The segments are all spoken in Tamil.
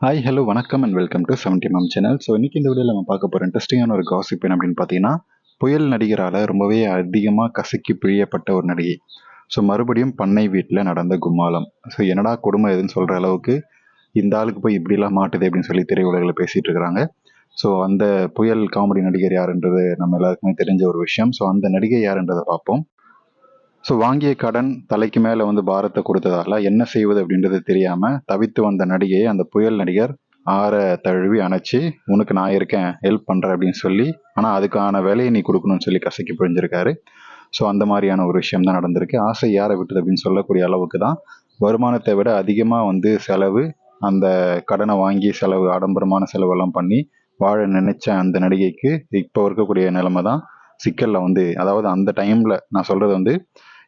ஹாய் ஹலோ வணக்கம் and welcome to seventy ma'am channel so இன்னைக்கு இந்த வீடியோவில் நம்ம பார்க்க போகிற இன்ட்ரெஸ்டிங்கான ஒரு காசிப் என்ன அப்படின்னு பார்த்தீங்கன்னா புயல் நடிகரால் ரொம்பவே அதிகமாக கசக்கி பிழியப்பட்ட ஒரு நடிகை. ஸோ மறுபடியும் பண்ணை வீட்டில் நடந்த கும்மாலம் ஸோ என்னடா கொடுமை எதுன்னு சொல்கிற அளவுக்கு இந்த ஆளுக்கு போய் இப்படிலாம் மாட்டுது அப்படின்னு சொல்லி திரையுலகில் பேசிகிட்டு இருக்கிறாங்க. ஸோ அந்த புயல் காமெடி நடிகர் யாருன்றது நம்ம எல்லாருக்குமே தெரிஞ்ச ஒரு விஷயம். ஸோ அந்த நடிகை யாருன்றதை பார்ப்போம். ஸோ வாங்கிய கடன் தலைக்கு மேலே வந்து பாரத்தை கொடுத்ததால என்ன செய்வது அப்படின்றது தெரியாமல் தவித்து வந்த நடிகையை அந்த புயல் நடிகர் ஆற தழுவி அணைச்சி உனக்கு நான் இருக்கேன் ஹெல்ப் பண்ணுறேன் அப்படின்னு சொல்லி ஆனால் அதுக்கான வேலையை நீ கொடுக்கணும்னு சொல்லி கசக்கி புரிஞ்சிருக்காரு ஸோ அந்த மாதிரியான ஒரு விஷயம் தான் நடந்திருக்கு. ஆசை யாரை விட்டது அப்படின்னு சொல்லக்கூடிய அளவுக்கு தான் வருமானத்தை விட அதிகமாக வந்து செலவு அந்த கடனை வாங்கி செலவு ஆடம்பரமான செலவெல்லாம் பண்ணி வாழ நினைச்ச அந்த நடிகைக்கு இப்போ இருக்கக்கூடிய நிலைமை தான் சிக்கலில் வந்து அதாவது அந்த டைமில் நான் சொல்கிறது வந்து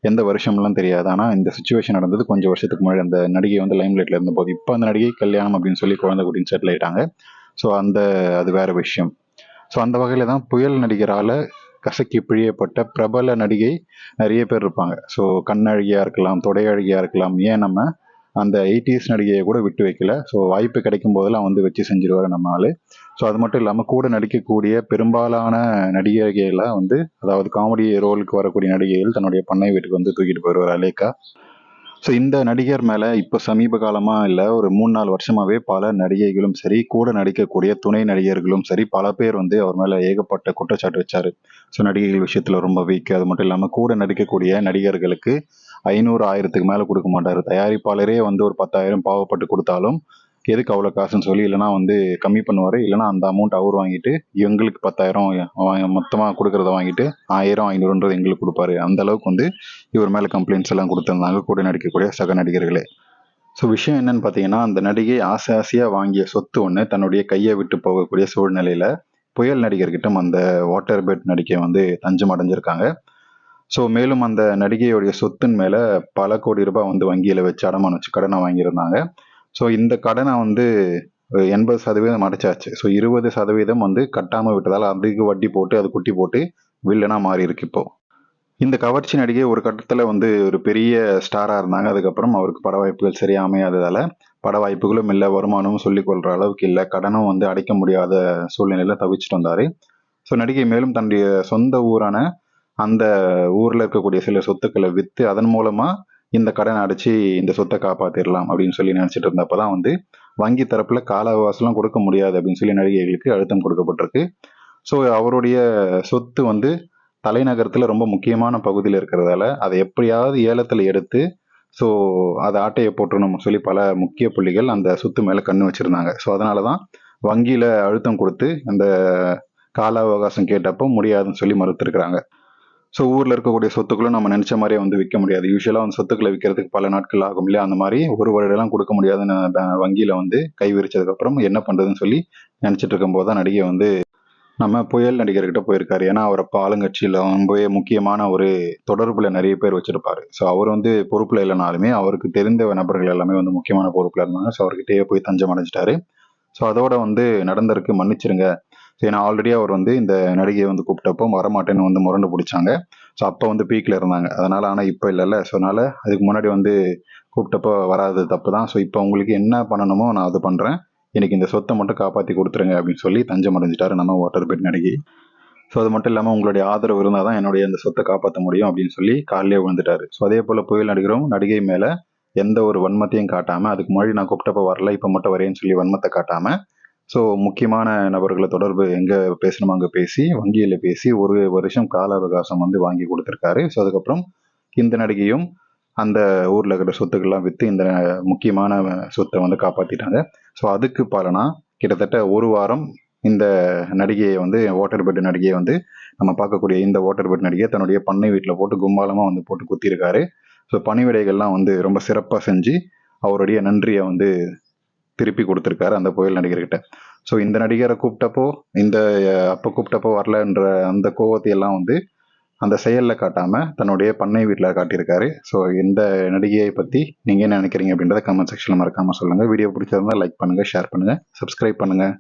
எந்த வருஷம்லாம் தெரியாது. ஆனால் இந்த சுச்சுவேஷன் நடந்தது கொஞ்சம் வருஷத்துக்கு முன்னாடி. அந்த நடிகை வந்து லைம்லைட்டில் இருந்தபோது இப்போ அந்த நடிகை கல்யாணம் அப்படின்னு சொல்லி குழந்தை குட்டின்னு செட்டில் ஆயிட்டாங்க. ஸோ அந்த அது வேற விஷயம். ஸோ அந்த வகையில் தான் புயல் நடிகரால் கசக்கி பிழியப்பட்ட பிரபல நடிகை நிறைய பேர் இருப்பாங்க. ஸோ கண்ணழகியாக இருக்கலாம் தொடையழகியாக இருக்கலாம். ஏன் நம்ம அந்த எயிட்டிஸ் நடிகையை கூட விட்டு வைக்கல. ஸோ வாய்ப்பு கிடைக்கும் போதெல்லாம் வந்து வச்சு செஞ்சிருவார் நம்ம ஆள். ஸோ அது மட்டும் இல்லாமல் கூட நடிக்கக்கூடிய பெரும்பாலான நடிகைகள்லாம் வந்து அதாவது காமெடி ரோலுக்கு வரக்கூடிய நடிகைகள் தன்னுடைய பண்ணை வீட்டுக்கு வந்து தூக்கிட்டு போயிடுவார் அலேக்கா. ஸோ இந்த நடிகர் மேலே இப்போ சமீப காலமாக இல்லை ஒரு மூணு நாலு வருஷமாகவே பல நடிகைகளும் சரி கூட நடிக்கக்கூடிய துணை நடிகர்களும் சரி பல பேர் வந்து அவர் மேலே ஏகப்பட்ட குற்றச்சாட்டு வச்சார். ஸோ நடிகைகள் விஷயத்தில் ரொம்ப வீக் அது மட்டும் இல்லாமல் கூட நடிக்கக்கூடிய நடிகர்களுக்கு ஐநூறு ஆயிரத்துக்கு மேலே கொடுக்க மாட்டார். தயாரிப்பாளரே வந்து ஒரு பத்தாயிரம் பாவப்பட்டு கொடுத்தாலும் எதுக்கு அவ்வளோ காசுன்னு சொல்லி இல்லைனா வந்து கம்மி பண்ணுவார். இல்லைனா அந்த அமௌண்ட் அவர் வாங்கிட்டு எங்களுக்கு பத்தாயிரம் மொத்தமாக கொடுக்குறத வாங்கிட்டு ஆயிரம் ஐநூறுன்றது எங்களுக்கு கொடுப்பாரு. அந்த அளவுக்கு வந்து இவர் மேலே கம்ப்ளைண்ட்ஸ் எல்லாம் கொடுத்துருந்தாங்க. கூட நடிக்கக்கூடிய சக நடிகர்களே. ஸோ விஷயம் என்னன்னு பார்த்தீங்கன்னா அந்த நடிகை ஆசை ஆசையாக வாங்கிய சொத்து ஒன்று தன்னுடைய கையை விட்டு போகக்கூடிய சூழ்நிலையில் புயல் நடிகர்கிட்ட அந்த வாட்டர் பெட் நடிகை வந்து தஞ்சம் அடைஞ்சிருக்காங்க. ஸோ மேலும் அந்த நடிகையுடைய சொத்தின் மேலே பல கோடி ரூபாய் வந்து வங்கியில் வச்சு அடமானம் வச்சு கடனை வாங்கியிருந்தாங்க. ஸோ இந்த கடனை வந்து எண்பது சதவீதம் அடைச்சாச்சு. ஸோ இருபது சதவீதம் வந்து கட்டாமல் விட்டதால் அதுக்கு வட்டி போட்டு அது குட்டி போட்டு வில்லனாக மாறி இருக்கு இப்போ. இந்த கவர்ச்சி நடிகை ஒரு கட்டத்தில் வந்து ஒரு பெரிய ஸ்டாராக இருந்தாங்க. அதுக்கப்புறம் அவருக்கு பட வாய்ப்புகள் சரியாக அமையாததால் பட வாய்ப்புகளும் இல்லை வருமானமும் சொல்லிக் கொள்கிற அளவுக்கு இல்லை. கடனும் வந்து அடைக்க முடியாத சூழ்நிலையில் தவிச்சிட்டு வந்தார். ஸோ நடிகை மேலும் தன்னுடைய சொந்த ஊரான அந்த ஊரில் இருக்கக்கூடிய சில சொத்துக்களை விற்று அதன் மூலமாக இந்த கடனை அடைச்சி இந்த சொத்தை காப்பாற்றிடலாம் அப்படின்னு சொல்லி நினச்சிட்டு இருந்தப்போ தான் வந்து வங்கி தரப்பில் கால அவகாசம்லாம் கொடுக்க முடியாது அப்படின்னு சொல்லி நடிகைகளுக்கு அழுத்தம் கொடுக்கப்பட்டிருக்கு. ஸோ அவருடைய சொத்து வந்து தலைநகரத்தில் ரொம்ப முக்கியமான பகுதியில் இருக்கிறதால அதை எப்படியாவது ஏலத்தில் எடுத்து ஸோ அதை ஆட்டையை போட்டுணும் சொல்லி பல முக்கிய புள்ளிகள் அந்த சொத்து மேலே கண்ணு வச்சுருந்தாங்க. ஸோ அதனால தான் வங்கியில் அழுத்தம் கொடுத்து அந்த கால அவகாசம் கேட்டப்போ முடியாதுன்னு சொல்லி மறுத்துருக்குறாங்க. ஸோ ஊரில் இருக்கக்கூடிய சொத்துக்களும் நம்ம நினச்ச மாதிரியே வந்து விற்க முடியாது. யூஸ்வலாக வந்து சொத்துக்களை விற்கிறதுக்கு பல நாட்கள் ஆகும் இல்லையா? அந்த மாதிரி ஒரு வருடம்லாம் கொடுக்க முடியாதுன்னு வங்கியில் வந்து கை விரிச்சதுக்கப்புறம் என்ன பண்ணுறதுன்னு சொல்லி நினச்சிட்டு இருக்கும்போது தான் நடிகை வந்து நம்ம புயல் நடிகர்கிட்ட போயிருக்காரு. ஏன்னா அவர் அப்போ ஆளுங்கட்சியில் ரொம்பவே முக்கியமான ஒரு தொடர்பில் நிறைய பேர் வச்சிருப்பாரு. ஸோ அவர் வந்து பொறுப்பில் இல்லைனாலுமே அவருக்கு தெரிந்த நபர்கள் எல்லாமே வந்து முக்கியமான பொறுப்பில் இருந்தாங்க. ஸோ அவர்கிட்டயே போய் தஞ்சம் அடைஞ்சிட்டாரு. ஸோ அதோட வந்து நடந்திருக்கு. மன்னிச்சிருங்க. ஏன்னா ஆல்ரெடி அவர் வந்து இந்த நடிகையை வந்து கூப்பிட்டப்போ வரமாட்டேன்னு வந்து முரண்டு பிடிச்சாங்க. ஸோ அப்போ வந்து பீக்கில் இருந்தாங்க. அதனால் ஆனால் இப்போ இல்லைல்ல. ஸோ அதனால் அதுக்கு முன்னாடி வந்து கூப்பிட்டப்போ வராது தப்பு தான். ஸோ இப்போ உங்களுக்கு என்ன பண்ணணுமோ நான் அது பண்ணுறேன் எனக்கு இந்த சொத்தை மட்டும் காப்பாற்றி கொடுத்துருங்க அப்படின்னு சொல்லி தஞ்சம் அடைஞ்சிட்டாரு நம்ம வாட்டர் பெட் நடிகை. ஸோ அது மட்டும் இல்லாமல் உங்களுடைய ஆதரவு இருந்தால் தான் என்னுடைய அந்த சொத்தை காப்பாற்ற முடியும் அப்படின்னு சொல்லி காலையிலே விழுந்துட்டாரு. ஸோ அதே போல் புயல் நடிகரும் நடிகை மேலே எந்த ஒரு வன்மத்தையும் காட்டாமல் அதுக்கு முன்னாடி நான் கூப்பிட்டப்போ வரல இப்போ மட்டும் வரேன்னு சொல்லி வன்மத்தை காட்டாமல் ஸோ முக்கியமான நபர்களை தொடர்பு எங்கே பேசணுமோ அங்கே பேசி வங்கியில் பேசி ஒரு வருஷம் கால அவகாசம் வந்து வாங்கி கொடுத்துருக்காரு. ஸோ அதுக்கப்புறம் இந்த நடிகையும் அந்த ஊரில் இருக்கிற சொத்துக்கள்லாம் விற்று இந்த முக்கியமான சொத்தை வந்து காப்பாற்றிட்டாங்க ஸோ அதுக்கு பலனா கிட்டத்தட்ட ஒரு வாரம் இந்த நடிகையை வந்து வாட்டர் பெட் நடிகையை வந்து நம்ம பார்க்கக்கூடிய இந்த வாட்டர் பெட் நடிகையை தன்னுடைய பண்ணை வீட்டில் போட்டு கும்பாலமாக வந்து போட்டு குத்திருக்காரு. ஸோ பணிவிடைகள்லாம் வந்து ரொம்ப சிறப்பாக செஞ்சு அவருடைய நன்றியை வந்து திருப்பி கொடுத்துருக்காரு அந்த புயல் நடிகர்கிட்ட. ஸோ இந்த நடிகரை கூப்பிட்டப்போ இந்த அப்போ கூப்பிட்டப்போ வரலன்ற அந்த கோவத்தையெல்லாம் வந்து அந்த செயலில் காட்டாமல் தன்னுடைய பண்ணை வீட்டில் காட்டியிருக்காரு. ஸோ இந்த நடிகையை பற்றி நீங்கள் என்ன நினைக்கிறீங்க அப்படின்றத கமெண்ட் செக்ஷனில் மறக்காமல் சொல்லுங்கள் வீடியோ பிடிச்சிருந்தா லைக் பண்ணுங்கள் ஷேர் பண்ணுங்கள் சப்ஸ்கிரைப் பண்ணுங்கள்